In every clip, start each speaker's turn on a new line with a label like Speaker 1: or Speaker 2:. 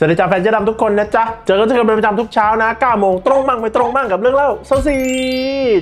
Speaker 1: สวัสดีจ้าแฟนเจ๊ดำทุกคนนะจ๊ะ เจอกันเจอกันเป็นประจำทุกเช้านะ9โมงตรงมั่งไม่ตรงมั่งกับเรื่องเล่าเซาซี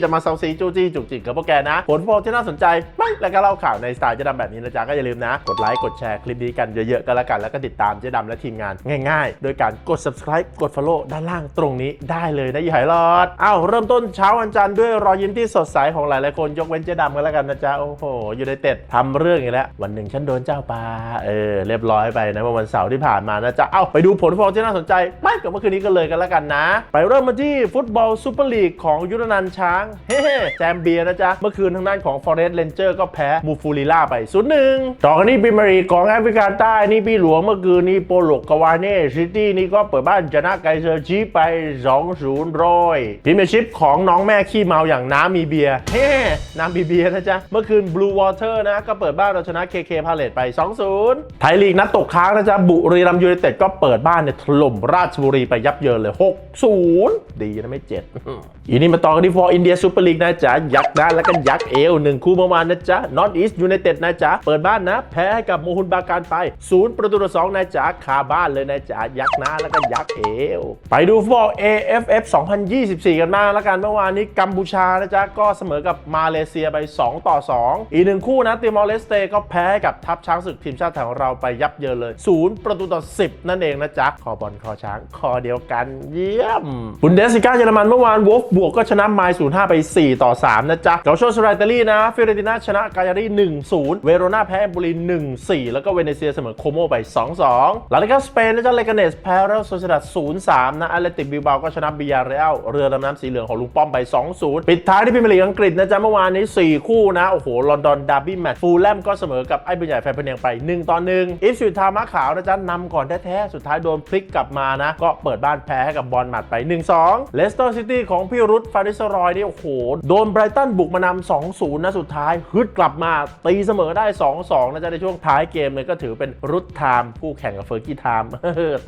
Speaker 1: จะมาเซาซีจูจี้จุกจิกกับพวกแกนะ ผลโพลที่น่าสนใจไม่แล้วก็เล่าข่าวในสไตล์เจ๊ดำแบบนี้นะจ๊ะ ก็อย่าลืมนะ กดไลค์ กดแชร์คลิปนี้กันเยอะๆ ก็แล้วกันแล้วก็ติดตามเจ๊ดำและทีมงานง่ายๆ โดยการกด subscribe กด follow ด้านล่างตรงนี้ได้เลยนะอย่หายรอดอ้าวเริ่มต้นเช้าวันจันทร์ด้วยรอยยิ้มที่สดใสของหลายๆคนยกเว้นเจ๊ดำกันแล้วกันนะจ๊ะโอ้โหอยู่ในเต็ดทำเรื่องอีกแล้ววันหนึ่งฉันโดนเจ้าปลาเออเรียบร้อยไปนะเมื่อวันเสาร์ที่ผ่านมานะจ๊ะเอ้าไปดูผลฟุตบอลที่น่าสนใจไม่กับเมื่อคืนนี้กันเลยกันแล้วกันนะ ไปเริ่มมาที่ฟุตบอลซูเปอร์ลีกของยุทธนันช้าง เฮ้แจมเบียนะจ๊ะ เมื่อคืนทางด้านของ Forest Ranger ก็แพ้มูฟูลิล่าไป0ูนย์หนึ่งต่อกันนี่พรีเมียร์ลีกของแอฟริกาใต้นี่พี่หลวงเมื่อคืนนี้โปโลกาวาเน่ซิตี้นี่ก็เปิดบ้านชนะไกเซอร์จีไป2-0ร้อยพรีเมียร์ชิพของน้องแม่ขี้เมาอย่างน้ำมีเบียเฮ้น้ำมีเบียนะจ๊ะเมื่อคืน Blue Water นะก็เปิดบ้านเราชนะ KK p a l a t e ไป 2-0ไทยลีกนัดตกค้างนะจ๊ะบุรีรัมยูไนเต็ดก็เปิดบ้านเนี่ยถล่มราชบุรีไปยับเยินเลย 6-0 ดีนะไม่เจ็ด อีนี่มาต่อกันที่ฟอร์อินเดียซูเปอร์ลีกนะจ๊ะ ยักษ์ด้านแล้วก็ยักษ์เอวหนึ่งคู่เมื่อวานนะจ๊ะนอตอีสต์ยูไนเต็ดนะจ๊ะ เปิดบ้านนะ แพ้ให้กับโมฮุนบาการไป0ประตูต่อ2นะจ๊ะคาบ้านเลยนะจ๊ะ ยักษ์หน้าแล้วก็ยักษ์เอว ไปดูฟุตบอล AFF 2024 กันมางแล้วกันเมื่อวานนี้กัมพูชานะจ๊ะ ก็เสมอกับมาเลเซียไป 2 ต่อ 2 อีกหนึ่งคู่นะติมอร์เลสเตก็แพ้ให้กับทัพช้างศึกทีมชาติไทยของเราไปยับเยินเลย0ประตูต่อ 10 นั่นเองนะจ๊ะคอบอลคอช้างคอเดียวกันเยี่ยมบุนเดสิก้าเยอรมันเมื่อวานวอฟบวกก็ชนะไมล์05ไป 4 ต่อ 3 นะจ๊ะเกาโชสไรเตอรี่นะฟิเรติน่าชนะกายารี1-0 เวโรนาแพ้เอมโบลี1-4 แล้วก็เวเนเซียเสมอโคโมไป 2-2ลาลิกาสเปนนะจ๊ะเลกาเนสแพ้เรอัลโซเซดัด0-3 นะแอตเลติกบิลบาก็ชนะบิยาเรอัลเรือดำน้ำสีเหลืองของลุงป้อมไป 2-0 ปิดท้ายที่พรีเมียร์ลีกอังกฤษนะจ๊ะเมื่อวานนี้ 4 คู่นะโอ้โหลอนดอนดาร์บี้แมตช์ฟูลแลมก็เสมอกับไอ้ปืนใหญ่แฟนพเนียงไป 1 ต่อ 1 อิฟสุดทามาขาวนะจ๊ะนำก่อนแท้ๆสุดท้ายโดนพลิกกลับมานะก็เปิดบ้านแพ้ให้กับบอลหมัดไป 1-2เลสเตอร์ซิตี้ของพี่รุธฟาริสรอยนี่โอ้โห โดนไบรตันบุกมานำ2-0นะสุดท้ายฮึดกลับมาตีเสมอได้ 2-2 นะจ๊ะในช่วงท้ายเกมเลยก็ถือเป็นรุธไทม์คู่แข่งกับเฟอร์กี้ไทม์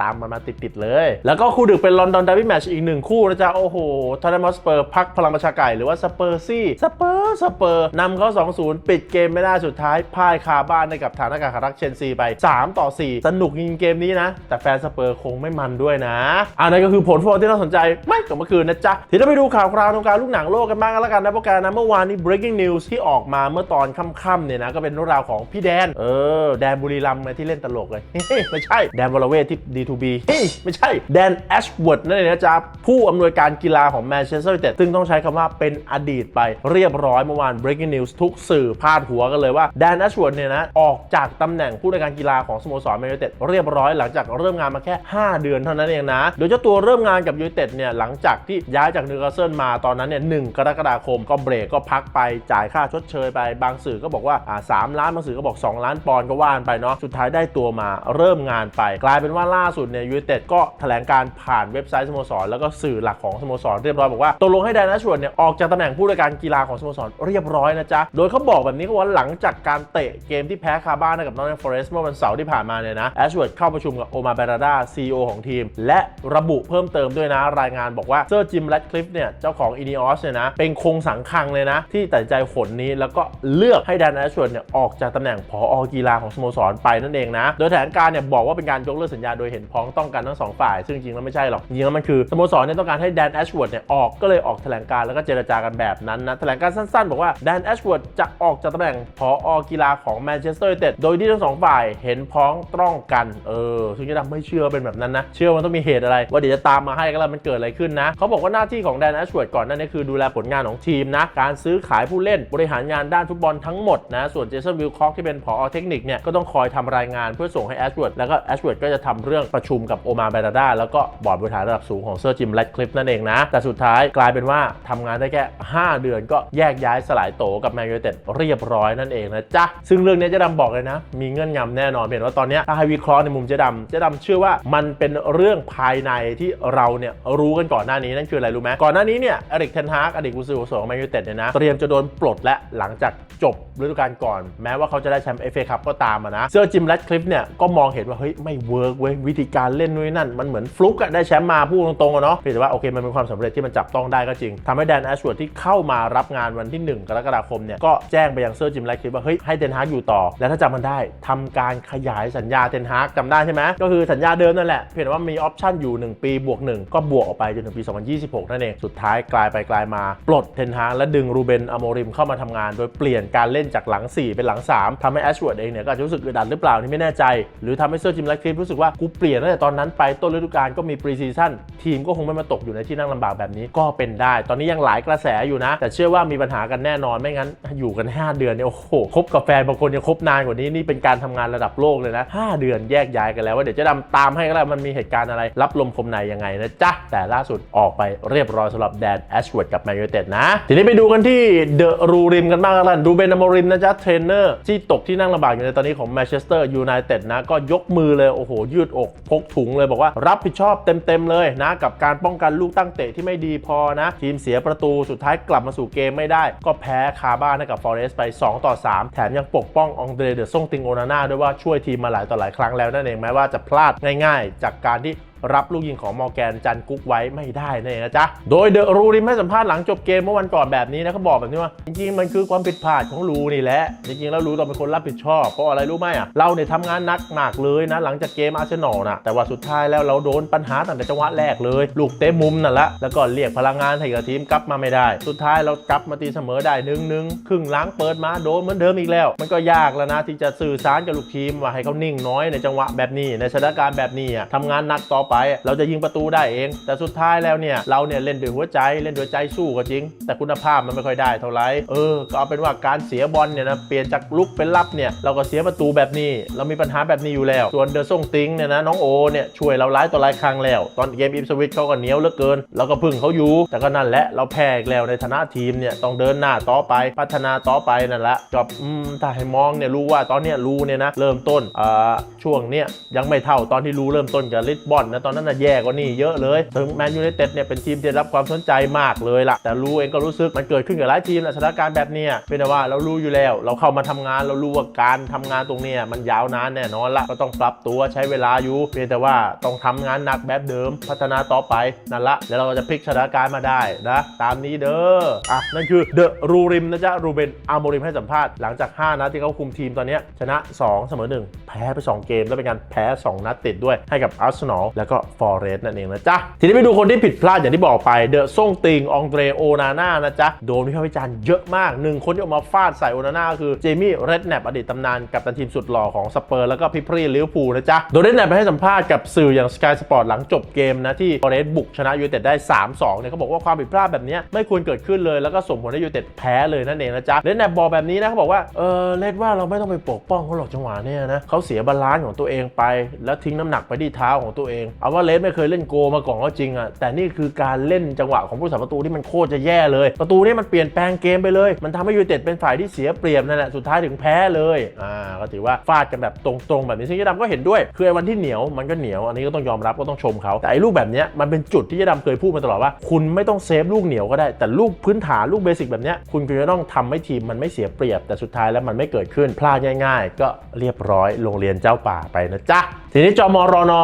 Speaker 1: ตามมันมาติดๆเลย แล้วก็คู่ดึกเป็นลอนดอนดาร์บี้แมชอีกหนึ่งคู่นะจ๊ะโอ้โหทอร์เนมอสเปอร์พักพลังประชาไก่หรือว่าสเปอร์ซี่สเปอร์สเปอร์นำเขา2-0 ปิดเกมไม่ได้สุดท้ายพ่ายคาบ้านให้กับฐานอากาศรักเชนซีไป 3 ต่อ 4 สนุกจริงเกมนี้นะ แต่แฟนสเปอร์คงไม่มันด้วยนะอันนั้นก็คือผลฟุตบอลที่น่าสนใจไม่กับเมื่อคืนนะจ๊ะทีนี้ไปดูข่าวคราววงการลูกหนังโลกกันบ้างกันแล้วกันนะพวกแกนะเมื่อวานนี้ breaking news ที่ออกมาเมื่อตอนค่ำๆเนี่ยนะก็เป็นเรื่องราวของพี่แดน เออ แดนบุรีรัมย์ไงที่เล่นตลกเลย ไม่ใช่ แดนวรเวทที่ D2B เฮ้ยไม่ใช่ แดนแอชเวิร์ดนั่นเองนะจ๊ะผู้อำนวยการกีฬาของแมนเชสเตอร์ยูไนเต็ดซึ่งต้องใช้คำว่าเป็นอดีตไปเรียบร้อยเมื่อวาน breaking news ทุกสื่อพาดหัวกันเลยว่าแดนแอชเวิร์ดเนี่ยนะออกจากตำแหน่งผู้อำนวยการกีฬาของสโมสรแมนยูไนเต็ดเรียบร้อยหลังจากเริ่มงานมาแค่ 5 เดือนเท่านั้นเองนะโดยเจ้าตัวเริ่มงานกับยูไนเต็ดเนี่ยหลังจากที่ย้ายจากนิวคาสเซิลมาตอนนั้นเนี่ยหกรกฎาคมก็เบรกก็พักไปจ่ายค่าชดเชยไป บางสื่อก็บอกว่าอ่าสล้านบางสื่อก็บอก 2 ล้านปอนด์ก็ว่านไปเนาะสุดท้ายได้ตัวมาเริ่มงานไป กลายเป็นว่าล่าสุดเนี่ยยูไนเต็ดก็แถลงการผ่านเว็บไซต์สโมสร แล้วก็สื่อหลักของสโมสรเรียบร้อยบอกว่าตกลงให้แดนนัชชวนเนี่ยออกจากตำแหน่งผู้ในวยการกีฬาของสโมสรเรียบร้อยนะจ๊ะโดยเขาบอกแบบนี้ก็ว่าหลังจากการเตะเกมที่แพ้คาบ้านกับนอตแ a มฟอเรสต์เมื่อวันเสาร์ที่ผ่านมาเนี่ยนะแอชเวิร์ดเข้าประชุมกับโอมาเบราดาซีอของทีม และระบุเพิ่มเติมด้วยนะรายงานบอกว่าเซอร์จิมแรดคลิฟเนี่ยเจ้าของอีนิออสเนี่ยนะเป็นคงสังคังเลยนะ ที่ตัดใจขนนี้แล้วก็เลือกให้แดนแอชเวิร์ดเนี่ยออกจากตำแหน่งผอกีฬาของสโมสรไปนั่นเองนะ โดยแถลงการเนี่ยบอกว่าเป็นการยกเลิกสัญญาโดยเห็นพ้องต้องกันทั้งสองฝ่าย ซึ่งจริงแล้วไม่ใช่หรอกจริงแล้วมันคือสโมสรเนี่ยต้องการให้แดนแอชเวิร์ดเนี่ยออกก็เลยออกแถลงการแล้วก็เจรจากันแบบนั้นนะแถลงการสั้นๆ บอกว่าแดนแอชเวิร์ดจะออกจากตำแหน่งผอกีฬาของแมนเชสเตอร์ยูไนเต็ดโดยที่ทั้งสองฝ่ายเห็นพ้องต้องกันเออซึ่งจะทำไม่เชื่อเป็นแบบนั้นนะเชื่อมันต้องมีเหตุอะไร ว่าเดี๋ยวจะตามมาให้ก็แล้วมันเกิดอะไรขึ้นนะเขาบอกว่าหน้าที่ของแดนแอชเวิร์ดก่อนนั่นนี่คือดูแลผลงานของทีมนะ การซื้อขายผู้เล่นบริหารงานด้านฟุตบอลทั้งหมดนะ ส่วนเจสันวิลคอกที่เป็นผอเทคนิคเนี่ยก็ต้องคอยทำรายงานเพื่อส่งให้แอชเวิร์ดแล้วก็แอชเวิร์ดก็จะทำเรื่องประชุมกับโอมาเบราดาแล้วก็บอร์ดบริหารระดับสูงของเซอร์จิมแรดคลิฟนั่นเองนะ แต่สุดท้ายกลายเป็นว่าทำงานได้แค่5 เดือนก็แยกย้ายสลายโตกับแมนยูไนเต็ดเรียบร้อยนั่นเองนะจ๊ะซึ่งเรื่องนี้เจ๊ดำบอกเลยนะ มีเงื่อนงำแน่นอนเห็นว่าตอนนี้ถ้าให้วิเคราะห์ในมุมเจ๊ดำเจ๊ดำเชื่อว่ามันเป็นเรื่องภายในที่เราเนี่ยรู้กันก่อนหน้านี้นั่นคืออะไรรู้ไหมก่อนหน้าหน้านี้เนี่ยเอริกเทนฮากอดีตกุนซือของแมนยูเต็ดเนี่ยนะเตรียมจะโดนปลดและหลังจากจบฤดูกาลก่อน แม้ว่าเขาจะได้แชมป์เอฟเอคัพก็ตามอะนะเซอร์จิมแรดคลิฟเนี่ยก็มองเห็นว่าเฮ้ยไม่เวิร์กเว้ยวิธีการเล่นนู่นนั่น มันเหมือนฟลุกอะได้แชมป์มาพูดตรงๆอะเนาะเพียงแต่ว่าโอเคมันเป็นความสำเร็จที่มันจับต้องได้ก็จริงทำให้แดนแอชวอร์ดที่เข้ามารับงานวันที่ 1 กรกฎาคมเนี่ยก็แจ้งไปยังเซอร์จิมแรดคลิฟว่าเฮ้ยให้เทนฮากอยู่ต่อ และถ้าจำมันได้ทำการขยายสัญญาเทนฮากจำได้ใช่ไหมก็คือสัญญาเดิมนั่นแหละเพียงแต่ว่ามีออปชั่นอยู่ 1 ปีบวก1ก็บวกออกไปจนถึงปี 2026 นั่นเองสุดท้ายกลายไปกลายมา ปลดเทนฮากและดึงรูเบนอโมริมเข้ามาทำงาน โดยเปลี่ยนการเล่นจากหลัง 4 เป็นหลัง 3ทำให้แอชวอร์ดเองเนี่ยก็อาจจะรู้สึกอึดอัดหรือเปล่านี่ไม่แน่ใจ หรือทำให้เซอร์จิมแลคลิฟรู้สึกว่ากูเปลี่ยนตั้งแต่ตอนนั้นไปต้นฤดูกาลก็มีปรีซีซั่นทีมก็คงไม่มาตกอยู่ในที่นั่งลำบากแบบนี้ก็เป็นได้ ตอนนี้ยังหลายกระแสอยู่นะ แต่เชื่อว่ามีปัญหากันแน่นอนไม่งั้น อยู่กัน 5 เดือนเนี่ยโอ้โหคบกับแฟนบางคนยังคบนานกว่านี้นี่เป็นการทำงานระดับโลกเลยนะ 5 เดือนแยกย้ายกันแล้วว่าเดี๋ยวจะดำตามให้ก็แล้วมันมีเหตุการณ์อะไร รับลมคมในยังไงนะจ๊ะแต่ล่าสุดออกไปเรียบร้อยสำหรับแดนแอชเวิร์ดกับแมนยูเต็ดนะ ทีนี้ไปดูกันที่เดอะรูริมกันบ้างกันดูเบนอมริมนะจ๊ะเทรนเนอร์ที่ตกที่นั่งลำบากอยู่ในตอนนี้ของแมนเชสเตอร์ยูไนเต็ดนะ ก็ยกมือเลยโอ้โห ยืดอกพกถุงเลยบอกว่ารับผิดชอบเต็มๆเลยนะ กับการป้องกันลูกตั้งเตะที่ไม่ดีพอนะ ทีมเสียประตูสุดท้ายกลับมาสู่เกมไม่ได้ ก็แพ้คาบ้านให้กับฟอเรสต์ไป 2 ต่อ 3 แถมยังปกป้ององเดรเดอร์ซ่งติงโอนาน่าด้วยว่าช่วยทีมมาหลายต่อหลายครั้งแล้วนั่นเองแม้ว่าจะพลาดง่าย ๆ จากการที่ รับลูกยิงของมอร์แกนจันกุ๊กไว้ไม่ได้นั่นเองนะจ๊ะ โดยเดอะรูริมให้สัมภาษณ์หลังจบเกมเมื่อวันก่อนแบบนี้นะเขาบอกแบบนี้ว่า จริงๆ มันคือความผิดพลาดของรูนี่แหละ จริงๆ แล้วรูต้องเป็นคนรับผิดชอบ เพราะอะไรรู้ไหมอะ เราเนี่ยทำงานหนักมากเลยนะ หลังจากเกมอาร์เซนอลนะแต่ว่าสุดท้ายแล้วเราโดนปัญหาตั้งแต่จังหวะแรกเลย ลูกเตะมุมนั่นแหละแล้วก็เรียกพลังงานให้กับทีมกลับมาไม่ได้ สุดท้ายเรากลับมาตีเสมอได้หนึ่งหนึ่งครึ่งล้างเปิดมาโดนเหมือนเดิมอีกแล้ว มันก็ยากแล้วนะที่จะสื่อสารกับลูกทีมว่าให้เขานิ่งน้อยในจังหวะแบบนี้ในสถานการณ์แบบนี้อะทำงานหนักต่อไป เราจะยิงประตูได้เอง แต่สุดท้ายแล้วเนี่ยเราเนี่ยเล่นด้วยหัวใจเล่นด้วยใจสู้ก็จริง แต่คุณภาพมันไม่ค่อยได้เท่าไหร่เออก็เอาเป็นว่าการเสียบอลเนี่ยนะเปลี่ยนจากลุกเป็นรับเนี่ยเราก็เสียประตูแบบนี้ เรามีปัญหาแบบนี้อยู่แล้ว ส่วนเดอร์ซ่งติงเนี่ยนะน้องโอเนี่ยช่วยเราหลายต่อหลายครั้งแล้ว ตอนเกมอิมสวิตเขาก็เหนียวเหลือเกินเราก็พึ่งเขาอยู่ แต่ก็นั่นแหละเราแพ้แล้วในฐานะทีมเนี่ยต้องเดินหน้าต่อไปพัฒนาต่อไปนั่นแหละจบอืมถ้าให้มองเนี่ยรู้ว่าตอนเนี้ยรู้เนี่ยนะเริ่มต้นอ่าช่วงเนี้ยยังไม่เท่าตอนที่รู้เริ่มต้นกับลิสบอนนะตอนนั้นน่ะแย่กว่านี่เยอะเลยถึงแมนยูไนเต็ดเนี่ยเป็นทีมที่ได้รับความสนใจมากเลยล่ะ แต่รู้เองก็รู้สึกมันเกิดขึ้นกับหลายทีมแหละสถานการณ์แบบเนี้ยเป็นว่าเรารู้อยู่แล้ว เราเข้ามาทำงานเรารู้ว่าการทำงานตรงเนี้ยมันยาวนานแน่นอนละก็ต้องปรับตัวใช้เวลาอยู่เพียงแต่ว่าต้องทำงานหนักแบบเดิม พัฒนาต่อไปนั่นละแล้วเราจะพลิกสถานการณ์มาได้นะตามนี้เด้ออะนั่นคือเดอะรูริมนะจ๊ะรูเบนอาร์โมริมให้สัมภาษณ์หลังจาก 5นัดที่เขาคุมทีมตอนนี้ชนะ 2 เสมอ 1 แพ้ไป 2 เกมแล้วเป็นการแพ้ 2 นัดติดด้วยให้กับอาร์เซนอลแล้วก็ฟอร์เรสต์นั่นเองนะจ๊ะ ทีนี้ไปดูคนที่ผิดพลาดอย่างที่บอกไปเดอะซ่งติงองเดรโอนาน่านะจ๊ะ โดนวิพากษ์วิจารณ์เยอะมากหนึ่งคนที่ออกมาฟาดใส่โอนาน่าคือเจมี่เรดแนปอดีตตำนานกับตันทีมสุดหล่อของสเปอร์แล้วก็พิพรีลิเวอร์พูลนะจ๊ะ โดยเรดแนปไปให้สัมภาษณ์กับสื่ออย่าง Sky Sport หลังจบเกมนะที่ฟอร์เรสต์บุกชนะยูไนเต็ดได้ 3-2เนี่ยเขาบอกว่าความผิดพลาดแบบนี้ไม่ควรเกิดขึ้นเลยแล้วก็ส่งผลให้ยูไนเต็ดแพ้เลยนั่นเองนะจ๊ะเรดแนปบอกแบบนี้นะเขาบอกว่าเออเลดว่าเราไม่ต้องไปปกป้องเขาหรอกจังหวะเนี้ยนะเขาเสียบาลานซ์ของตัวเองไป แล้วทิ้งน้ำหนักไปที่เท้าของตัวเองเอาว่าเลดไม่เคยเล่นโกมาก่อนก็จริงอะแต่นี่คือการเล่นจังหวะของผู้สาประตูที่มันโคตรจะแย่เลย ประตูนี้มันเปลี่ยนแปลงเกมไปเลย มันทำให้ยูไนเต็ดเป็นฝ่ายที่เสียเปรียบนั่นแหละสุดท้ายถึงแพ้เลยอ่าก็ถือว่าฟาดกันแบบตรงๆแบบนี้ซึ่งยะดำก็เห็นด้วย คือไอ้วันที่เหนียวมันก็เหนียวอันนี้ก็ต้องยอมรับก็ต้องชมเขาแต่ไอ้ลูกแบบเนี้ยมันเป็นจุดที่ยะดำเคยพูดมาตลอดว่า คุณไม่ต้องเซฟลูกเหนียวก็ได้แต่ลูกพื้นฐานลูกเบสิกแบบเนี้ยคุณควรจะต้องทำให้ทีมมันไม่เสียเปรียบแต่สุดท้ายแล้วมันไม่เกิดขึ้นพลาดง่าย ๆ ก็เรียบร้อยโรงเรียนเจ้าป่าไปนะจ๊ะทีนี้จอมอรอนอ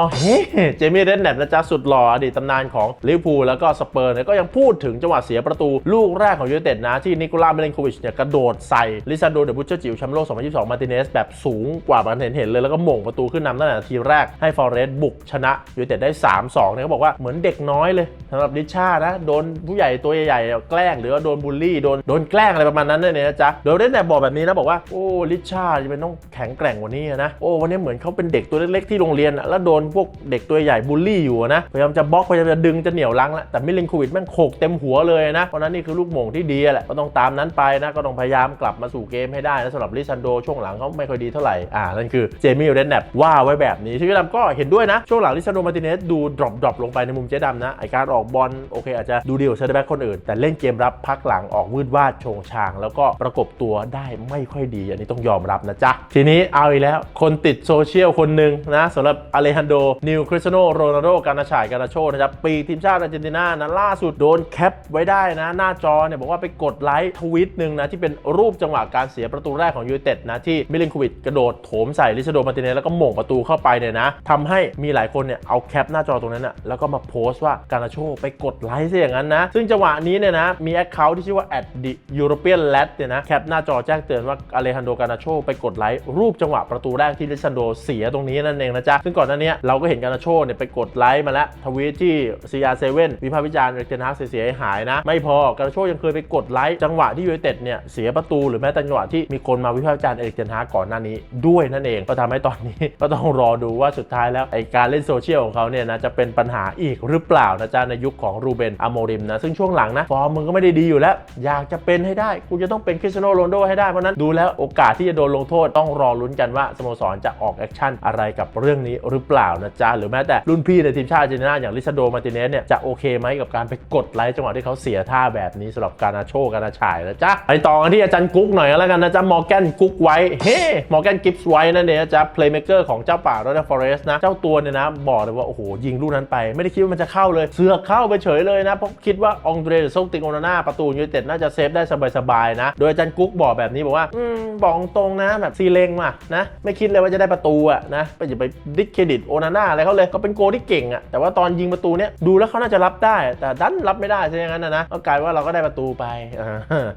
Speaker 1: เจมี่เรดแนปนะจ๊ะสุดหล่ออดีตตำนานของลิเวอร์พูลแล้วก็สเปอร์เนี่ยก็ยังพูดถึงจังหวะเสียประตูลูกแรกของยูไนเต็ดนะ ที่นิโคลาเมเลนโควิชเนี่ยกระโดดใส่ลิซานโดเดบุชเชอร์จิ๋วแชมป์โลก 2022 มาร์ติเนส แบบสูงกว่ามันเห็นเห็นๆเลย แล้วก็หม่งประตูขึ้นนำตั้งแต่นาทีแรกให้ฟอร์เรสต์บุกชนะยูไนเต็ดได้ 3-2เนี่ยเขาบอกว่าเหมือนเด็กน้อยเลยสำหรับดิชานะโดนผู้ใหญ่ตัวใหญ่ๆแกล้งหรือว่าโดนบูลลี่โดนโดนแกล้งอะไรประมาณนั้นเนี่ยนะจ๊ะโดยเรดแนปบอกแบบนี้นะบอกว่าโอ้ลิชาจะเป็นต้องแข็งแกร่งกว่านี้นะโอ้วันนี้เหมือนเขาเป็นเด็กตัวเล็กๆที่โรงเรียนอะแล้วโดนพวกเด็กตัวใหญ่บูลลี่อยู่นะพยายามจะบล็อกพยายามจะดึงจะเหนี่ยวรั้งแล้วแต่มิลินโควิดแม่งโขกเต็มหัวเลยนะเพราะนั้นนี่คือลูกโมงที่ดีแหละก็ต้องตามนั้นไปนะก็ต้องพยายามกลับมาสู่เกมให้ได้นะสำหรับลิซันโดช่วงหลังเขาไม่ค่อยดีเท่าไหร่อ่านั่นคือเจมี่เรนแนปว่าไว้แบบนี้ชื่อดำก็เห็นด้วยนะ ช่วงหลังลิซันโดมาติเนสดูดรอปดรอปลงไปในมุมเจ๊ดำนะไอการออกบอลโอเค อาจจะดูดีกว่าเซนเตอร์แบ็คคนอื่น แต่เล่นเกมรับพักหลังออกวืดวาดโชงชาง แล้วก็ประกบตัวได้ไม่ค่อยดี อันนี้ต้องยอมรับนะจ๊ะทีนี้เอาอีกแล้วคนติดโซเชียลคนหนึ่งนะนะสำหรับอเลฮันโด นิวคริสเตโนโรนัลโดการนาชายการนาโชนะครับ ปีทีมชาติอาร์เจนตินานะล่าสุดโดนแคปไว้ได้นะ หน้าจอเนี่ยบอกว่าไปกดไลค์ทวิตหนึ่งนะ ที่เป็นรูปจังหวะการเสียประตูแรกของยูไนเต็ดนะ ที่มิลินควิดกระโดดโถมใส่ลิซาโดมาติเนสแล้วก็หม่งประตูเข้าไปเนี่ยนะทำให้มีหลายคนเนี่ยเอาแคปหน้าจอตรงนั้นนะแล้วก็มาโพสต์ว่าการนาโชไปกดไลค์ซะอย่างนั้นนะซึ่งจังหวะนี้เนี่ยนะมีแอคเคาท์ที่ชื่อว่า at the European Lad เนี่ยนะแคปหน้าจอแจ้งเตือนว่าอเลฮันโดการนาโชไปกดไลค์รูปจังหวะประตูแรกที่ลิซาโดเสียตรงนี้นั่นเองนะจ๊ะ ซึ่งก่อนหน้านี้เราก็เห็นการนาโชเนี่ยไปกดไลค์มาแล้วทวีตที่ CR7 วิพากษ์วิจารณ์เอริกเทนฮากเสียหายนะ ไม่พอการนาโชยังเคยไปกดไลค์จังหวะที่ยูไนเต็ดเนี่ยเสียประตูหรือแม้แต่จังหวะที่มีคนมาวิพากษ์วิจารณ์เอริกเทนฮากก่อนหน้านี้ด้วยนั่นเองก็ทำให้ตอนนี้ก็ต้องรอดูว่าสุดท้ายแล้วไอการเล่นโซเชียลของเขาเนี่ยนะจะเป็นปัญหาอีกหรือเปล่านะจ๊ะในยุคของรูเบนอโมริมนะซึ่งช่วงหลังนะฟอร์มมึงก็ไม่ได้ดีอยู่แล้ว อยากจะเป็นให้ได้กูจะต้องเป็นคริสเตียโนโรนโดให้ได้เพราะฉะนั้นดูแล้วโอกาสที่จะโดนลงโทษต้องรอลุ้นกันว่าสโมสรจะออกแอคชั่นอะไรกับเรื่องนี้หรือเปล่านะจ๊ะหรือแม้แต่รุ่นพี่ในทีมชาติอาร์เจนตินาอย่างลิซาโดมาร์ติเนสเนี่ยจะโอเคไหมกับการไปกดไลค์จังหวะที่เขาเสียท่าแบบนี้สำหรับการนาโชการนาชายนะจ๊ะไปต่อกันที่อาจารย์กุ๊กหน่อยแล้วกันนะจ๊ะมอร์แกนกุ๊กไว้เฮ้มอร์แกนกิฟส์ไว้นั่นเองนะจ๊ะเพลย์เมเกอร์ของเจ้าป่าโรนัลฟอเรสนะเจ้าตัวเนี่ยนะบอกเลยว่าโอ้โหยิงลูกนั้นไป ไม่ได้คิดว่ามันจะเข้าเลย เสือกเข้าไปเฉยเลยนะเพราะคิดว่าองเดรหรือซงติงโอนาน่าประตูยูไนเต็ดน่าจะเซฟได้สบายๆนะ โดยอาจารย์กุ๊กบอกแบบนี้บอกว่าอืมบอกตรงนะแบบซีเลงมานะไม่คิดเลยว่าจะได้ประตูอะนะไปอย่าไปดิสเครดิตโอนาน่าอะไรเขาเลยก็เป็นโกลที่เก่งอะแต่ว่าตอนยิงประตูเนี้ยดูแล้วเขาน่าจะรับได้ แต่ดันรับไม่ได้ใช่ไหมงั้นนะนะก็กลายว่าเราก็ได้ประตูไป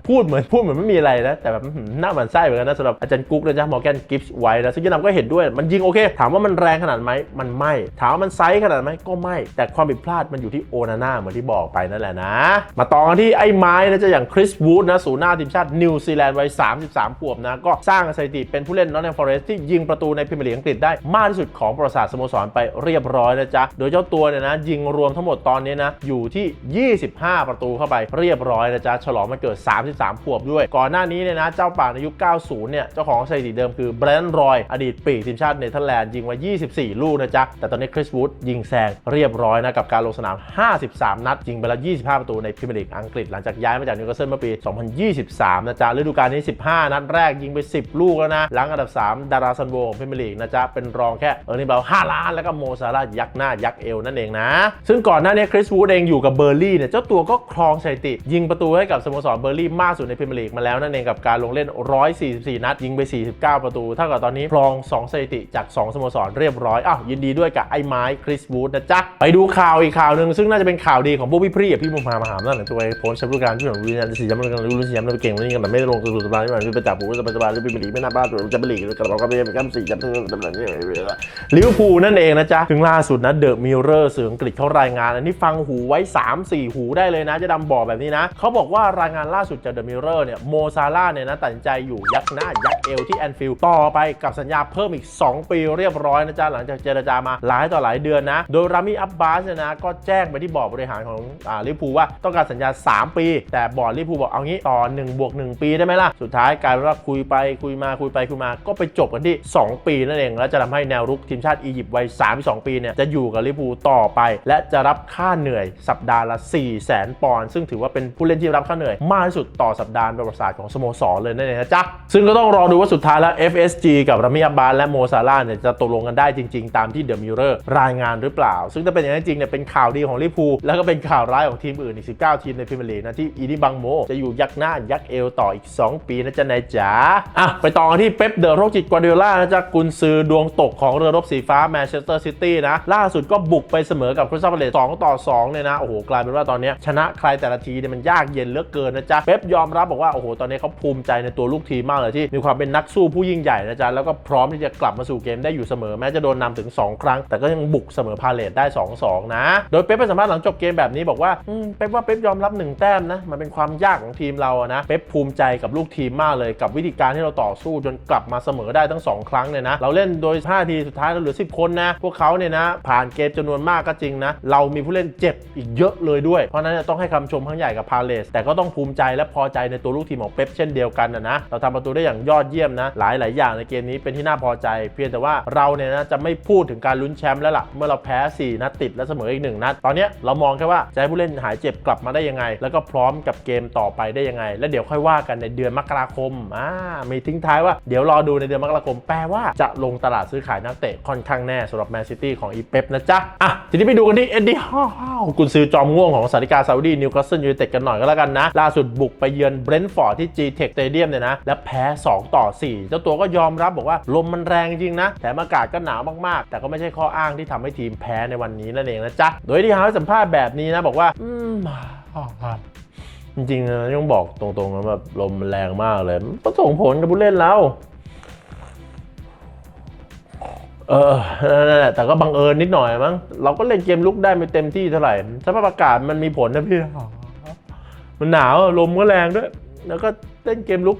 Speaker 1: พูดเหมือนพูดเหมือนไม่มีอะไรนะแต่แบบหน้าหมันไส้เหมือนกันนะสำหรับอาจารย์กุ๊กนะจ๊ะมอร์แกนกิฟส์ไว้นะซึ่งยนำก็เห็นด้วยมันยิงโอเค ถามว่ามันแรงขนาดไหมมันไม่ ถามว่ามันไซส์ขนาดไหมก็ไม่ แต่ความผิดพลาดมันอยู่ที่โอนาน่าเหมือนที่บอกไปนั่นแหละนะ มาต่อกันที่ไอ้ไม้นะจะอย่างคริสวูดนะศูหน้าทีมชาตินิวซีแลนด์วัย33ขวบนะก็สร้างสถิติเป็นผู้เล่นนอตแนมฟอเรสที่ยิงประตูในพรีเมียร์ลีกอังกฤษได้มากที่สุดของประวัติศาสตร์สโมสรไปเรียบร้อยนะจ๊ะ โดยเจ้าตัวเนี่ยนะยิงรวมทั้งหมดตอนนี้นะอยู่ที่ 25 ประตูเข้าไปเรียบร้อยนะจ๊ะ ฉลองมาเกิด 33 ขวบด้วย ก่อนหน้านี้เนี่ยนะเจ้าป่าในยุค 90 เนี่ยเจ้าของสถิติเดิมคือแบรนด์รอย อดีตปีกทีมชาติเนเธอร์แลนด์ยิงไว้ 24 ลูกนะจ๊ะ แต่ตอนนี้คริสวูดยิงแซงเรียบร้อยนะกับการลงสนาม 53 นัดยิงไปแล้ว 25 ประตูในพรีเมียร์ลีกอังกฤษหลังจากย้ายมาจากนิวคาสเซิลเมื่อปี 2023 นะจ๊ะฤดูกาลนี้ 15 นัดแรกยิงไป 10 ลูกแล้วนะหลังอันดับ 3 ดาราซันโวของพรีเมียร์ลีกนะจ๊ะเป็นรองแค่เออร์นี่เบล5ล้านแล้วก็โมซาร่ายักหน้ายักเอวนั่นเองนะ ซึ่งก่อนหน้านี้คริสวูดเองอยู่กับเบอร์ลี่เนี่ยเจ้าตัวก็ครองสถิติ ยิงประตูให้กับสโมสรเบอร์ลี่มากสุดในพรีเมียร์ลีกมาแล้วนั่นเองกับการลงเล่น 144 นัด ยิงไป 49 ประตูเท่ากับตอนนี้ครอง 2 สถิติจาก 2 สโมสรเรียบร้อยอ้าวยินดีด้วยกับไอ้ไม้คริสวูดนะจ๊ะไปดูข่าวอีกข่าวหนึ่งซึ่งน่าจะเป็นข่าวดีของพวกพี่พรี่พี่มุมพามหาอำนาจหนึ่งตัวไอ้โพสต์ช้บริการที่หน่วยวิญญาณสีย้ำกันรู้สีย้ำเราเก่งวันนี้กันแต่ไม่ได้ลงสู่สบายที่มันไปจับหูสบายสบาหรือพรีเมียร์ลีกไม่น่าบ้าตัวจะเป็นลีกกระบอกก็ไม่เป็นก้มสีย้ำตำแหน่งนี้ลิเวอร์พูลนั่นเองนะจ๊ะ ถึงล่าสุดนะเดอะมิลเลอร์สื่ออังกฤษเขารายงาน อันนี้ฟังหูไว้ 3 4 หูได้เลยนะ จะดำบอกแบบนี้นะ เขาบอกว่ารายงานล่าสุดจากเดอะมิลเลอร์เนี่ยโมซาร่าเนี่ยนะตัดใจอยู่ยักหน้า ยักเอวที่แอนฟิลด์ต่อไปกับสัญญาเพิ่มอีก 2 ปีเรียบร้อยนะจ๊ะ หลังจากเจรจามาหลายต่อหลายเดือนนะ โดยรามิอับบาสเนี่ยนะก็แจ้งไปที่บอร์ดบริหารของลิเวอร์พูลว่าต้องการสัญญา 3 ปี แต่บอร์ดลิเวอร์พูลบอกเอางี้ต่อ1บวก1ปีได้ไหมล่ะสุดท้ายกลายเป็นว่าคุยไปคุยมาคุยไปคุยมาก็ไปจบกันที่ 2 ปีนั่นเองแล้วจะทำให้แนวรุกทีมชาติอียิปต์วัย 32 ปีเนี่ยจะอยู่กับลิเวอร์พูลต่อไป และจะรับค่าเหนื่อยสัปดาห์ละ 4 0 0 0 0 0 ปอนด์ซึ่งถือว่าเป็นผู้เล่นที่รับค่าเหนื่อยมากที่สุดต่อสัปดาห์ประวัติศาสตร์ของสโมสรเลยนั่นเองนะจ๊ะซึ่งก็ต้องรอดูว่าสุดท้ายแล้ว FSG กับรามิอับบาสและโมซาร่าเนี่ยจะตกลงกันได้จริง ๆ ตามที่เดอะมิลเลอร์รายงานหรือเปล่า ซึ่งถ้าเป็นอย่างนั้นจริงเนี่ยเป็นข่าวดีของลิเวอร์พูลแล้วก็เป็นข่าวร้ายของทีมอื่นอีก 19 ทีมในพรีเมียร์ลีกนะที่อีนี่บังโมจะอยู่ยักหน้ายักเอวต่ออีก 2 ปีนะจ๊ะนายจ๋าอะไปต่อกันที่เป๊ปเดอะโรคจิตกวาร์ดิโอล่านะจ๊ะกุนซือดวงตกของเรือรบสีฟ้าแมนเชสเตอร์ซิตี้นะ ล่าสุดก็บุกไปเสมอกับคริสตัลพาเลต2ต่อ2เนี่ยนะ โอ้โห กลายเป็นว่าตอนนี้ชนะใครแต่ละทีเนี่ยมันยากเย็นเหลือเกินนะจ๊ะ เป๊ปยอมรับบอกว่า โอ้โห ตอนนี้เขาภูมิใจในตัวลูกทีมมากเลยที่ มีความเป็นนักสู้ผู้ยิ่งใหญ่นะจ๊ะ แล้วก็พร้อมที่จะกลับมาสู่เกมได้อยู่เสมอแม้จะโดนนำถึง 2 ครั้ง แต่ก็ยังบุกเสมอพาเลตได้ 2-2 นะ โดยเป๊ปไปสัมภาษณ์หลังจบเกมแบบนี้บอกว่าอืมเป๊ปว่าเป๊ปยอมรับหนึ่งแต้มนะมันเป็นความยากของทีมเราอะนะเป๊ปภูมิใจกับลูกทีมมากเลยกับวิธีการที่เราต่อสู้จนกลับมาเสมอได้ทั้ง 2 ครั้งเนี่ยนะเราเล่นโดย5ทีสุดท้ายเราเหลือ 10 คนนะ พวกเขาเนี่ยนะ ผ่านเกมจำนวนมากก็จริงนะ เรามีผู้เล่นเจ็บอีกเยอะเลยด้วย เพราะนั้นต้องให้คำชมครั้งใหญ่กับพาเลสแต่ก็ต้องภูมิใจและพอใจในตัวลูกทีมของเป๊ปเช่นเดียวกันนะนะเราทำประตูได้อย่างยอดเยี่ยมนะ หลายหลายๆอย่างในเกมนี้เป็นที่น่าพอใจ เพียงแต่ว่าเราเนี่ยนะจะไม่พูดถึงการลุ้นแชมป์แล้วล่ะเมื่อเราแพ้ 4 นัดติดและเสมออีก1นัดตอนนี้เรามองแค่ว่าจะให้ผู้เล่นหายเจ็บกลับมาได้ยังไง แล้วก็พร้อมกับเกมต่อไปได้ยังไง แล้วเดี๋ยวค่อยว่ากันในเดือนมกราคมอ่ามีทิ้งท้ายว่าเดี๋ยวรอดูในเดือนมกราคมแปลว่าจะลงตลาดซื้อขายนักเตะค่อนข้างแน่สำหรับแมนซิตี้ของอีเป๊ปนะจ๊ะ อะ ทีนี้ไปดูกันที่เอ็ดดี้ฮ่าวกุนซือจอมง่วงของสาริกาซาอุดีนิวคาสเซิลยูไนเต็ดกันหน่อยก็แล้วกันนะ ล่าสุดบุกไปเยือนเบรนท์ฟอร์ดที่ G-Tech Stadium เนี่ยนะ และแพ้ 2 ต่อ 4 เจ้าตัวก็ยอมรับบอกว่าลมมันแรงจริงนะ แถมอากาศก็หนาวมากๆ แต่ก็ไม่ใช่ข้ออ้างที่ทำให้ทีมแพ้ในวันนี้นั่นเองนะจ๊ะ โดยที่ฮาวสัมภาษณ์แบบนี้นะบอกว่า อืมครับจริงๆนะต้องบอกตรงๆนะแบบลมแรงมากเลยมันก็ส่งผลกับผู้เล่นเรา เออนั่นแหละแต่ก็บังเอิญนิดหน่อยมั้ง เราก็เล่นเกมลุกได้ไม่เต็มที่เท่าไหร่สภาพอากาศมันมีผลนะพี่มันหนาวลมก็แรงด้วย แล้วก็เล่นเกมลุก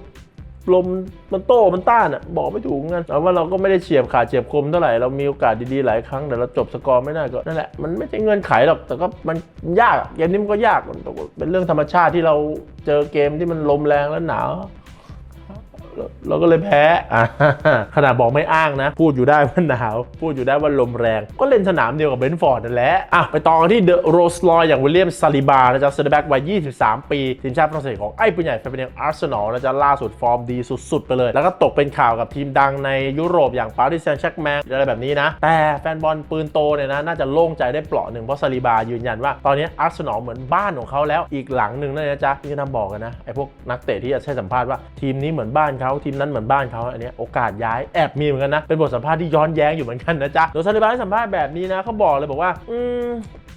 Speaker 1: ลมมันโต้มันต้านอะ บอกไม่ถูกเหมือนแต่ว่าเราก็ไม่ได้เฉียบขาดเฉียบคมเท่าไหร่ เรามีโอกาสดีๆหลายครั้งแต่เราจบสกอร์ไม่ได้ก็นั่นแหละมันไม่ใช่เงื่อนไขหรอกแต่ก็มันยากเกมนี้มันก็ยากเป็นเรื่องธรรมชาติที่เราเจอเกมที่มันลมแรงและหนาว เราก็เลยแพ้ขนาดบอกไม่อ้างนะ พูดอยู่ได้ว่าหนาว พูดอยู่ได้ว่าลมแรง ก็เล่นสนามเดียวกับเบนท์ฟอร์ดนั่นแหละอะไปต่อกันที่เดอะโรสลอยอย่างวิลเลียมซาลิบานะจ๊ะเซนเตอร์แบ็กวัย 23 ปี ทีมชาติฝรั่งเศสของไอ้ปืนใหญ่แฟนเป็นอาร์เซนอลนะจ๊ะล่าสุดฟอร์มดีสุด ๆ ไปเลย แล้วก็ตกเป็นข่าวกับทีมดังในยุโรปอย่างปารีสแซงต์แชร์กแมงอะไรแบบนี้นะ แต่แฟนบอลปืนโตเนี่ยนะน่าจะโล่งใจได้เปลาะหนึ่งเพราะซาลิบายืนยันว่าตอนนี้อาร์เซนอลเหมือนบ้านของเขาแล้วอีกหลังหนึ่งนะจ๊ะที่จะนำบอกกันนะไอ้พวกนักเตะที่จะให้สัมภาษณ์ว่าทีมนี้เหมือนบ้านเขาาทีมนั้นเหมือนบ้านเขาอันนี้โอกาสย้ายแอบมีเหมือนกันนะเป็นบทสัมภาษณ์ที่ย้อนแย้งอยู่เหมือนกันนะจ๊ะโดยซาลิบาให้สัมภาษณ์แบบนี้นะเขาบอกเลยบอกว่า อืม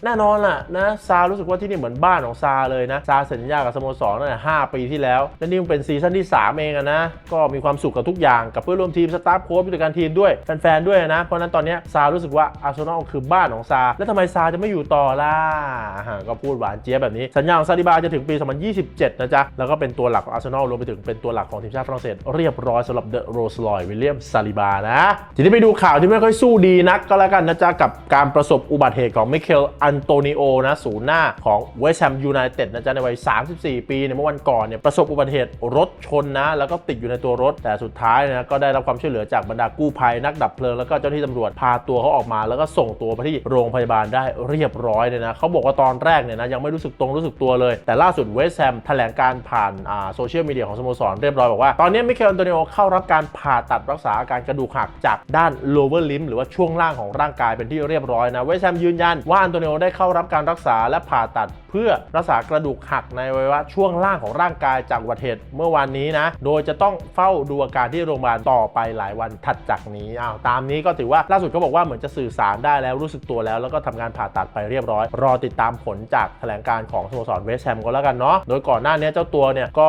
Speaker 1: แน่นอนล่ะนะซารู้สึกว่าที่นี่เหมือนบ้านของซาเลยนะซาสัญญากับสโมสรตั้งแต่5ปีที่แล้ว และนี่มันเป็นซีซั่นที่ 3 เองนะ ก็มีความสุขกับทุกอย่างกับเพื่อนร่วมทีมสตาฟโค้ชผู้จัดการทีมด้วยแฟนๆด้วยนะ เพราะนั้นตอนนี้ซารู้สึกว่าอาร์เซนอลคือบ้านของซา แล้วทำไมซาจะไม่อยู่ต่อล่ะก็พูดหวานเจี๊ยบแบบนี้สัญญาของซาดิบาจะถึงปี 2027 นะจ๊ะแล้วก็เป็นตัวหลักของอาร์เซนอลรวมไปถึงเป็นตัวหลักของทีมชาติฝรั่งเศสเรียบร้อยสำหรับเดอะโรสลอยวิลเลียมซาลิบานะทีนี้ไปดูข่าวที่ไม่ค่อยสู้ดีนักก็แล้วกันนะจ๊ะกับการประสบอุบัติเหตุของมิเคลอัันโตนิโอนะศูนย์หน้าของเวสต์แฮมยูไนเต็ดนะจ๊ะในวัย 34 ปีในเมื่อวันก่อนเนี่ยประสบอุบัติเหตุรถชนนะ แล้วก็ติดอยู่ในตัวรถ แต่สุดท้ายนะก็ได้รับความช่วยเหลือจากบรรดากู้ภัยนักดับเพลิงแล้วก็เจ้าหน้าที่ตำรวจพาตัวเขาออกมา แล้วก็ส่งตัวไปที่โรงพยาบาลได้เรียบร้อยเลยนะเขาบอกว่าตอนแรกเนี่ยนะยังไม่รู้สึกตรงรู้สึกตัวเลย แต่ล่าสุดเวสต์แฮมแถลงการผ่านอ่าโซเชียลมีเดียของสโมสรเรียบร้อยบอกว่าตอนนี้มิเคลอันโตนิโอเข้ารับการผ่าตัดรักษาอาการกระดูกหักจากด้าน lower limb หรือว่าช่วงล่างของร่างกายเป็นที่เรียบร้อยนะเวสต์แฮมยืนยันว่าอันโตนิโอได้เข้ารับการรักษาและผ่าตัด เพื่อรักษากระดูกหักในวัยวะช่วงล่างของร่างกายจากอุบัติเหตุเมื่อวานนี้นะ โดยจะต้องเฝ้าดูอาการที่โรงพยาบาลต่อไปหลายวันถัดจากนี้อ้าวตามนี้ก็ถือว่าล่าสุดเขาบอกว่าเหมือนจะสื่อสารได้แล้วรู้สึกตัวแล้ว แล้วก็ทำงานผ่าตัดไปเรียบร้อย รอติดตามผลจากแถลงการของสโมสรเวสต์แฮมก็แล้วกันเนาะโดยก่อนหน้านี้เจ้าตัวเนี่ยก็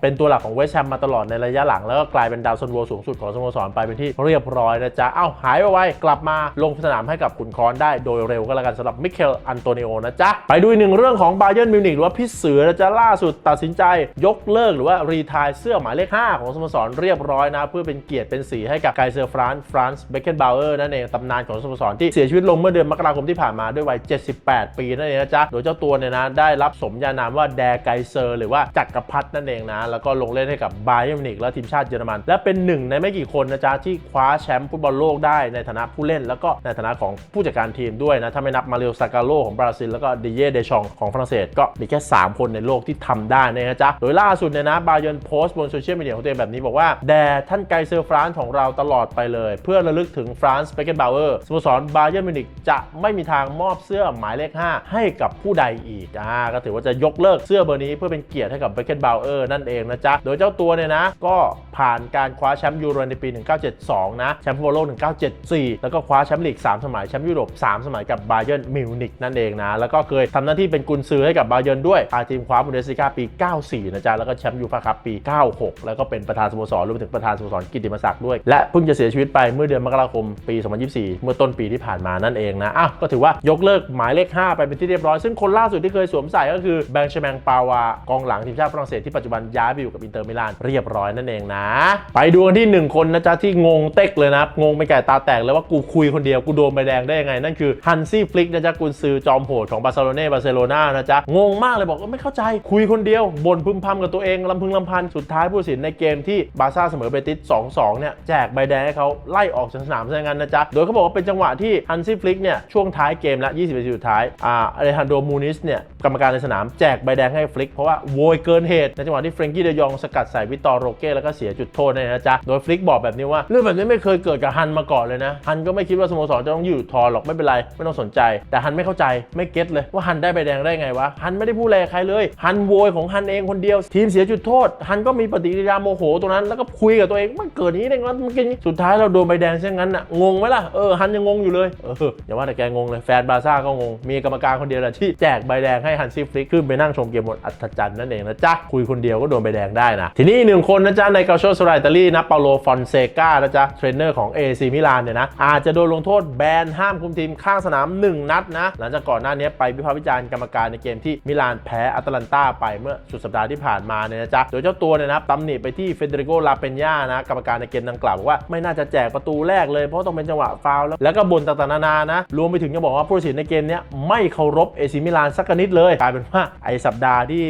Speaker 1: เป็นตัวหลักของเวสต์แฮมมาตลอดในระยะหลังแล้วก็กลายเป็นดาวซันโวสูงสุดของสโมสรไปเป็นที่เรียบร้อยนะจ๊ะเอ้าหายไปไวกลับมาลงสนามให้กับขุนคอนได้โดยเร็วก็แล้วกันสำหรับมิเคลอันโตนิโอนะจ๊ะ ไปดูอีกหนึ่งเรื่องของบาเยิร์นมิวนิกหรือว่าพี่เสือนะจ๊ะล่าสุดตัดสินใจยกเลิกหรือว่ารีทายเสื้อหมายเลข 5 ของสโมสรเรียบร้อยนะ เพื่อเป็นเกียรติเป็นสีให้กับไกเซอร์ฟรานซ์ฟรานซ์เบคเกนบาวเออร์นั่นเองตำนานของสโมสรที่เสียชีวิตลงเมื่อเดือนมกราคมที่ผ่านมาด้วยวัย 78 ปีนั่นเองนะจ๊ะโดยเจ้าตัวเนี่ยนะได้รับสมญานามว่าแดไกเซอร์ หรือว่าจักรพรรดินั่นเองนะแล้วก็ลงเล่นให้กับบาเยิร์นมิวนิกและทีมชาติเยอรมันและเป็นหนึ่งในไม่กี่คนนะจ๊ะที่คว้าแชมป์ฟุตบอลโลกได้ในฐานะผู้เล่น แล้วก็ในฐานะของผู้จัดการทีมด้วยนะถ้าไม่นับมาเรลซากาโลของบราซิลแล้วก็ดิเย่เดชองของฝรั่งเศสก็มีแค่ 3 คนในโลกที่ทำได้นะจ๊ะ โดยล่าสุดเนี่ยนะบาเยนโพสต์บนโซเชียลมีเดียของตัวเองแบบนี้บอกว่าแด่ท่านไกเซอร์ฟรานซ์ของเราตลอดไปเลย เพื่อระลึกถึงฟรานซ์เบเกนบาวเออร์สโมสรบาเยนมิวนิกจะไม่มีทางมอบเสื้อหมายเลข 5 ให้กับผู้ใดอีกอ่าก็ถือว่าจะยกเลิกเสื้อเบอร์นี้เพื่อเป็นเกียรติให้กับเบเกนบาวเออร์นั่นเองนะจ๊ะ โดยเจ้าตัวเนี่ยนะ ก็ผ่านการคว้าแชมป์ยูโรในปี 1972 นะแชมป์ฟุตบอลโลก1974 แล้วก็คว้าแชมป์ลีก 3 สมัยแชมป์ยุโรป 3 สมัยกับบาเยนมิวนิกนั่นเองนะ แล้วก็เคยทำหน้าที่เป็นกุนซือให้กับบาเยิร์นด้วยพาทีมคว้าบุนเดสลิก้าปี 94 นะจ๊ะ แล้วก็แชมป์ยูฟ่าคัพปี 96 แล้วก็เป็นประธานสโมสรรวมถึงประธานสโมสรกิตติมศักดิ์ด้วย และเพิ่งจะเสียชีวิตไปเมื่อเดือนมกราคมปี 2024 เมื่อต้นปีที่ผ่านมานั่นเองนะอ้าวก็ถือว่ายกเลิกหมายเลข 5 ไปเป็นที่เรียบร้อย ซึ่งคนล่าสุดที่เคยสวมใส่ก็คือแบงค์ชแมงปาวากองหลังทีมชาติฝรั่งเศสที่ปัจจุบันย้ายไปอยู่กับอินเตอร์มิลานเรียบร้อยนั่นเองนะ ไปดูกันที่หนึ่งคนนะจ๊ะที่งงเต็กเลยนะงงไปแก่ตาแตกเลยว่ากูคุยคนเดียวกูโดนใบแดงได้ยังไงนั่นคือฮันซี่ฟลิกนะจ๊ะกุนซือจอมโหดของบาร์เซโลนาบาร์เซโลนานะจ๊ะ งงมากเลยบอกว่าไม่เข้าใจ คุยคนเดียวบ่นพึมพำกับตัวเองลำพึงลำพัน สุดท้ายผู้สินในเกมที่บาร์ซ่าเสมอเบติส 2-2 เนี่ย แจกใบแดงให้เขาไล่ออกจากสนามซะงั้นนะจ๊ะ โดยเขาบอกว่าเป็นจังหวะที่ฮันซี่ฟลิกเนี่ย ช่วงท้ายเกมละ20นาทีสุดท้ายอ่าอเลฮันโดมูนิสเนี่ยกรรมการในสนามแจกใบแดงให้ฟลิกเพราะว่าโวยเกินเหตุในจังหวะที่เฟรนกี้เดยองสกัดใส่วิตตอร์โรเก้แล้วก็เสียจุดโทษเนี่ยนะจ๊ะโดยฟลิกบอกแบบนี้ว่าเรื่องแบบนี้ไม่เคยเกิดกับฮันมาก่อนเลยนะฮันก็ไม่คิดว่าสโมสรจะต้องอยู่ทอหรอกไม่เป็นไรไม่ต้องสนใจแต่ฮันไม่เข้าใจไม่เก็ตเลยว่าฮันได้ใบแดงได้ไงวะฮันไม่ได้พูดอะไรใครเลย ฮันโวยของฮันเองคนเดียว ทีมเสียจุดโทษ ฮันก็มีปฏิกิริยาโมโหตรงนั้น แล้วก็คุยกับตัวเองมันเกิดนี้ได้ไงมันกินสุดท้ายเราโดนใบแดงเช่นนั้นน่ะงงไหมล่ะเออฮันยังงงอยู่เลยเอออย่าว่าแต่แกงงเลยแฟนบาร์ซ่าก็งงมีกรรมการคนเดียวแหละที่แจกใบแดงให้ฮันซี่ฟลิกขึ้นไปนั่งชมเกมบนอัศจรรย์นั่นเองนะจ๊ะคุยคนเดียวก็โดนใบแดงได้นะทีนี้หนึ่งคนนะจ๊ะในกาโชสไลอิตาลีนะเปาโลฟอนเซกานะจ๊ะเทรนเนอร์ของเอซีมิลานเนี่ยนะอาจจะโดนลงโทษแบนห้ามคุมทีมข้างสนาม 1 นัดนะหลังจากก่อนหน้านี้ไปวิพากษ์วิจารณ์กรรมการในเกมที่มิลานแพ้อัตแลนตาไปเมื่อสุดสัปดาห์ที่ผ่านมาเนี่ยนะจ๊ะโดยเจ้าตัวเนี่ยนะตำหนิไปที่เฟเดริโกลาเปญญานะกรรมการในเกมดังกล่าวบอกว่าไม่น่าจะแจกประตูแรกเลยเพราะต้องเป็นจังหวะฟาวแล้วแล้วก็บ่นต่างๆนานานะรวมไปถึงยังบอกว่าผู้ตัดสินในเกมนี้ไม่เคารพเอซิมิลานสักนิดเลยกลายเป็นว่าไอสัปดาห์ที่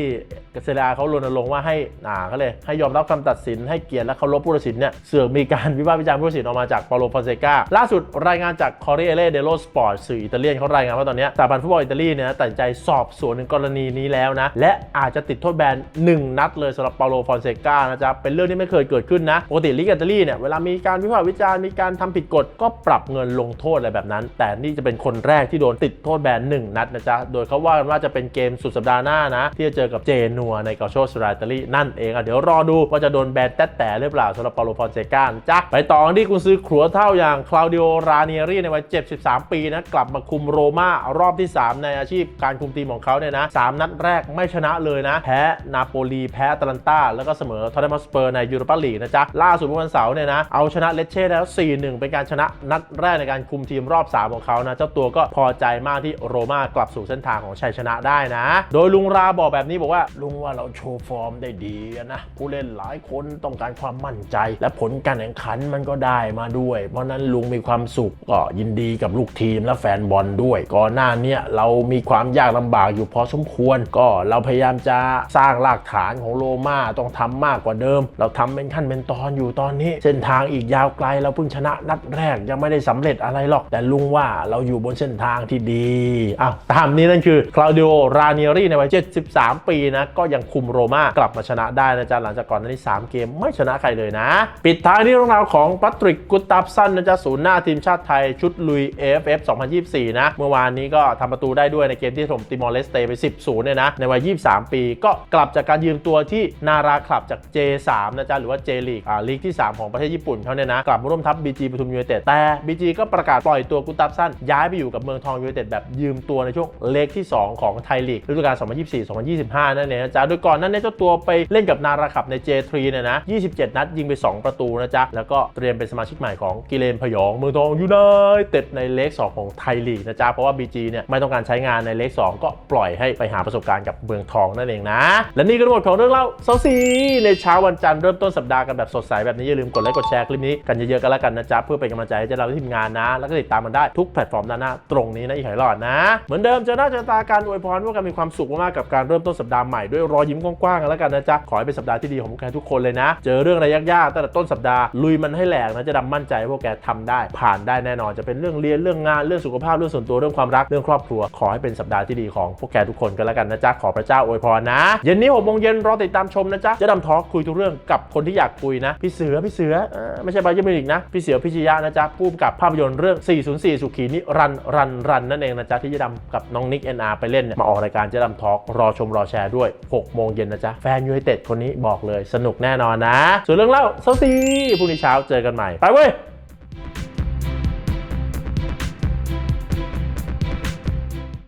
Speaker 1: เกษราเขารณรงค์ว่าให้อ่าเขาเลยให้ยอมรับคำตัดสินให้เกียรติและเคารพผู้ตัดสินเนี่ยเสือกมีการวิพากษ์วิจารณ์ผู้ตัดสินออกมาจากเปาโลฟอนเซกาล่าสุดรายงานจากคอร์เรเล่เดโลสปอร์ตสื่ออิตาเลียนเขารายงานว่าตอนนี้สถาบันฟุตบอลอิตาลีเนี่ยตัดใจสอบสวนถึงกรณีนี้แล้วนะ และอาจจะติดโทษแบน 1 นัดเลยสำหรับเปาโลฟอนเซกานะจ๊ะเป็นเรื่องที่ไม่เคยเกิดขึ้นนะปกติลีกอิตาลีเนี่ยเวลามีการวิพากษ์วิจารณ์มีการทำผิดกฎก็ปรับเงินลงโทษอะไรแบบนั้น แต่นี่จะเป็นคนแรกที่โดนติดโทษแบน 1 นัดนะจ๊ะโดยเขาว่ากันว่าจะเป็นเกมสุดสัปดาห์หน้านะที่จะเจอกับเจนัวในกาโชสไลอิตาลีนั่นเองอะเดี๋ยวรอดูว่าจะโดนแบนแต๊ดแต่หรือเปล่าสำหรับปาโลฟอนเซกานจ๊ะไปต่อกันที่กุนซือขัวเท่าอย่างคลาวดิโอราเนียรี่ในวัย73 ปีนะกลับมาคุมโรม่ารอบที่ 3 ในอาชีพการคุมทีมของเขาเนี่ยนะสามนัดแรกไม่ชนะเลยนะ แพ้นาโปลีแพ้อาตแลนตาแล้วก็เสมอทอตเทนมัสเปอร์ในยูโรปาลีกนะจ๊ะล่าสุดเมื่อวันเสาร์เนี่ยนะเอาชนะเลเช่แล้ว 4-1 เป็นการชนะนัดแรกในการคุมทีมรอบ 3 ของเขานะ เจ้าตัวก็พอใจมากที่โรม่ากลับสู่เส้นทางของชัยชนะได้นะ โดยลุงราบอกแบบนี้บอกว่าลุงว่าเราโชว์ฟอร์มได้ดีนะผู้เล่นหลายคนต้องการความมั่นใจ และผลการแข่งขันมันก็ได้มาด้วย เพราะนั้นลุงมีความสุขก็ยินดีกับลูกทีมและแฟนบอลด้วย ก่อนหน้านี้เรามีความยากลำบากอยู่พอสมควร ก็เราพยายามจะสร้างรากฐานของโรม่าต้องทำมากกว่าเดิม เราทำเป็นขั้นเป็นตอนอยู่ตอนนี้ เส้นทางอีกยาวไกลเราเพิ่งชนะนัดแรกยังไม่ได้สำเร็จอะไรหรอก แต่ลุงว่าเราอยู่บนเส้นทางที่ดีอ้าวตามนี้นั่นคือคลาวดิโอราเนียรี่ในวัย 73 ปีนะก็ยังคุมโรม่ากลับมาชนะได้นะจ๊ะหลังจากก่อนหน้านี้ 3 เกมไม่ชนะใครเลยนะ ปิดท้ายที่เรื่องราวของปัตริกกุตตับสันนะจ๊ะศูนย์หน้าทีมชาติไทยชุดลุย AFF 2024 นะ เมื่อวานนี้ก็ทำประตูได้ด้วยในเกมที่ถล่มติมอร์เลสเตไป 10-0 เนี่ยนะ ในวัย 23 ปี ก็กลับจากการยืมตัวที่นาราคลับจาก J3 นะจ๊ะหรือว่า J ลีกอ่าลีกที่ 3 ของประเทศญี่ปุ่นเขาเนี่ยนะกลับมาร่วมทัพ BG ปทุมยูไนเต็ดแต่ BG ก็ประกาศปล่อยตัวกุตตับสันย้ายไปอยู่กับเมืองทองยูไนเต็ดแบบยืมตัวในช่วงเลกที่ 2 ของไทยลีกฤดูกาล2024-2025 นั่นเองนะจ๊ะโดยก่อนนั้นเนี่ยเจ้าตัวไปเล่นกับนาราคลับใน J3 เนี่ยนะ 27 นัดยิงไป 2 ประตูนะจ๊ะ แล้วก็เตรียมเป็นสมาชิกใหม่ของกิเลนพยองเมืองทองยูไนเต็ดในเลก2ของไทยลีกนะจ๊ะ เพราะว่า BG เนี่ยไม่ต้องการใช้งานในเลก2ก็ปล่อยให้ไปหาประสบการณ์กับเมืองทองนั่นเองนะ และนี่ก็หมดของเรื่องเล่าเซาซีในเช้าวันจันทร์เริ่มต้นสัปดาห์กันแบบสดใสแบบนี้อย่าลืมกดไลค์กดแชร์คลิปนี้กันเยอะๆกันแล้วกันนะจ๊ะเพื่อเป็นกำลังใจให้เราทีมงานนะ แล้วก็ติดตามมันได้ทุกแพลตฟอร์มหน้าตรงนี้นะอีกหายหลอดนะ เหมือนเดิมเจอหน้าเจอตาการอวยพรว่ากันมีความสุขมากๆกับการเริ่มต้นสัปดาห์ใหม่ด้วยรอยยิ้มกว้างๆกันแล้วกันนะจ๊ะ ขอให้เป็นสัปดาห์ที่ดีของพวกแกทุกคนเลยนะ เจอเรื่องอะไรยากๆตั้งแต่ต้นสัปดาห์ลุยมันให้แหลกนะจะดำมั่นใจพวกแกทำได้ผ่านได้แน่นอนจะเป็นเรื่องเรียนเรื่องงานเรื่องสุขภาพเรื่องส่วนตัวเรื่องความรักเรื่องครอบครัว ขอให้เป็นสัปดาห์ที่ดีของพวกแกทุกคนกันแล้วกันนะจ๊ะขอพระเจ้าอวยพรนะเย็นนี้หกโมงเย็นรอติดตามชมนะจ๊ะจะดำทอล์กคุยทุกเรื่องกับคนที่อยากคุยนะ พี่เสือพี่เสืออไม่ใช่บาเยมิวนิกนะพี่เสือพิชยะนะจ๊ะผู้กำกับภาพยนตร์เรื่อง 404 สุขีนิรันรันรันนั่นเองนะจ๊ะที่จะดำกับน้องนิกเอ็นอาร์ไปเล่นเนี่ยมาออกรายการจะดำทอล์กรอชมรอแชร์ด้วย6 โมงเย็นนะจ๊ะ แฟนยูไนเต็ดคนนี้บอกเลยสนุกแน่นอนนะ ส่วนเรื่องเล่าเซาซีพรุ่งนี้เช้าเจอกันใหม่ ไปเว้ย